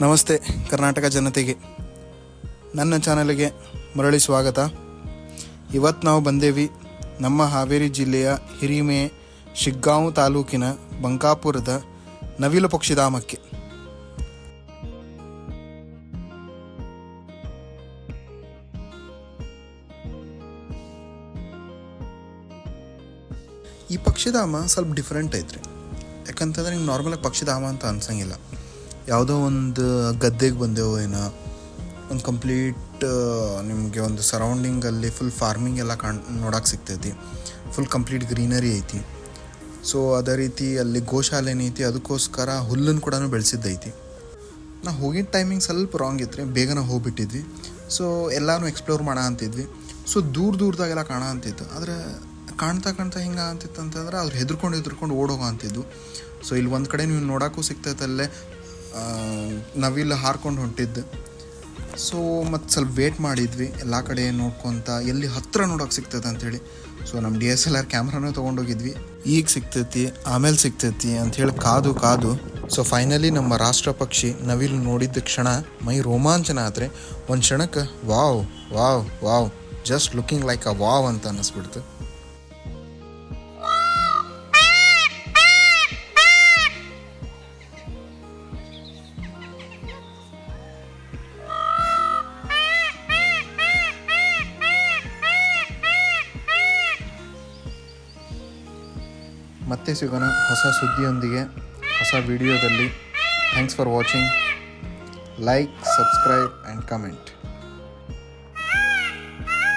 ನಮಸ್ತೆ, ಕರ್ನಾಟಕ ಜನತೆಗೆ. ನನ್ನ ಚಾನಲ್ಗೆ ಮರಳಿ ಸ್ವಾಗತ. ಇವತ್ತು ನಾವು ಬಂದೇವಿ ನಮ್ಮ ಹಾವೇರಿ ಜಿಲ್ಲೆಯ ಹಿರಿಮೆ, ಶಿಗ್ಗಾಂವ್ ತಾಲೂಕಿನ ಬಂಕಾಪುರದ ನವಿಲು ಪಕ್ಷಿಧಾಮಕ್ಕೆ ಈ ಪಕ್ಷಿಧಾಮ ಸ್ವಲ್ಪ ಡಿಫ್ರೆಂಟ್ ಐತ್ರಿ. ಯಾಕಂತಂದ್ರೆ ನಿಮ್ಗೆ ನಾರ್ಮಲಾಗಿ ಪಕ್ಷಿಧಾಮ ಅಂತ ಅನ್ಸಂಗಿಲ್ಲ. ಯಾವುದೋ ಒಂದು ಗದ್ದೆಗೆ ಬಂದೆವು ಏನೋ, ಒಂದು ಕಂಪ್ಲೀಟ್ ನಿಮಗೆ ಒಂದು ಸರೌಂಡಿಂಗಲ್ಲಿ ಫುಲ್ ಫಾರ್ಮಿಂಗ್ ಎಲ್ಲ ಕಾಣ್, ನೋಡೋಕೆ ಸಿಗ್ತೈತಿ. ಫುಲ್ ಕಂಪ್ಲೀಟ್ ಗ್ರೀನರಿ ಐತಿ. ಸೊ ಅದೇ ರೀತಿ ಅಲ್ಲಿ ಗೋಶಾಲೆ ಐತಿ ಅದಕ್ಕೋಸ್ಕರ ಹುಲ್ಲನ್ನು ಕೂಡ ಬೆಳೆಸಿದ್ದೈತಿ. ನಾ ಹೋಗಿದ್ದ ಟೈಮಿಂಗ್ ಸ್ವಲ್ಪ ರಾಂಗ್ ಇತ್ತು ಬೇಗನೆ ಹೋಗ್ಬಿಟ್ಟಿದ್ವಿ. ಸೊ ಎಲ್ಲಾನು ಎಕ್ಸ್ಪ್ಲೋರ್ ಮಾಡ ಅಂತಿದ್ವಿ. ಸೊ ದೂರ ದೂರದಾಗೆಲ್ಲ ಕಾಣ ಅಂತಿತ್ತು. ಆದರೆ, ಕಾಣ್ತಾ ಕಾಣ್ತಾ ಹಿಂಗೆ ಅಂತಿತ್ತು ಅಂತಂದ್ರೆ ಅವ್ರು ಹೆದ್ರ್ಕೊಂಡು ಹೆದ್ರ್ಕೊಂಡು ಓಡೋಗೋ ಅಂತಿದ್ದು ಸೊ ಇಲ್ಲಿ ಒಂದು ಕಡೆ ನೀವು ನೋಡೋಕ್ಕೂ ಸಿಗ್ತೈತೆ ಅಲ್ಲೇ ನವಿಲು ಹಾರ್ಕೊಂಡು ಹೊಂಟಿದ್ದು. ಸೊ ಮತ್ತು ಸ್ವಲ್ಪ ವೇಟ್ ಮಾಡಿದ್ವಿ. ಎಲ್ಲ ಕಡೆ ನೋಡ್ಕೊತ ಎಲ್ಲಿ ಹತ್ತಿರ ನೋಡೋಕೆ ಸಿಗ್ತದೆ ಅಂಥೇಳಿ ಸೊ ನಮ್ಮ ಡಿ ಎಸ್ ಎಲ್ ಆರ್ ಕ್ಯಾಮ್ರಾನೂ ತೊಗೊಂಡೋಗಿದ್ವಿ. ಈಗ ಸಿಗ್ತೈತಿ, ಆಮೇಲೆ ಸಿಗ್ತೈತಿ ಅಂಥೇಳಿ ಕಾದು ಕಾದು. ಸೊ ಫೈನಲಿ ನಮ್ಮ ರಾಷ್ಟ್ರ ಪಕ್ಷಿ ನವಿಲು ನೋಡಿದ್ದ ಕ್ಷಣ ಮೈ ರೋಮಾಂಚನ ಆದರೆ ಒಂದು ಕ್ಷಣಕ್ಕೆ, wow wow wow just looking like a wow ಅಂತ ಅನ್ನಿಸ್ಬಿಡ್ತು. ಮತ್ತೆ ಸಿಗೋಣ ಹೊಸ ಸುದ್ದಿಯೊಂದಿಗೆ ಹೊಸ ವಿಡಿಯೋದಲ್ಲಿ. Thanks for watching like subscribe and comment